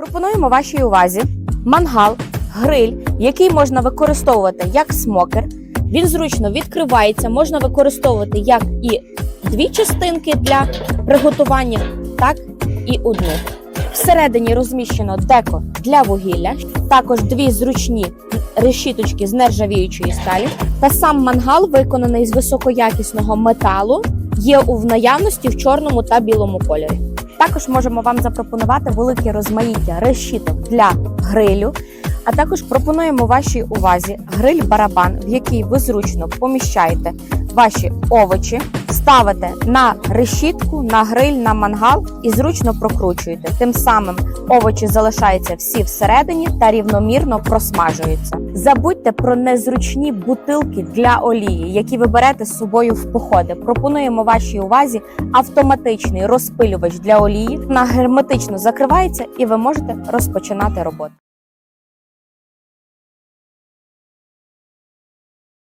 Пропонуємо вашій увазі мангал, гриль, який можна використовувати як смокер. Він зручно відкривається, можна використовувати як і дві частинки для приготування, так і одну. Всередині розміщено деко для вугілля, також дві зручні решіточки з нержавіючої сталі. Та сам мангал, виконаний з високоякісного металу, є у наявності в чорному та білому кольорі. Також можемо вам запропонувати велике розмаїття решіток для грилю. А також пропонуємо вашій увазі гриль-барабан, в який ви зручно поміщаєте ваші овочі, ставите на решітку, на гриль, на мангал і зручно прокручуєте. Тим самим овочі залишаються всі всередині та рівномірно просмажуються. Забудьте про незручні бутилки для олії, які ви берете з собою в походи. Пропонуємо вашій увазі автоматичний розпилювач для олії. Вона герметично закривається, і ви можете розпочинати роботу.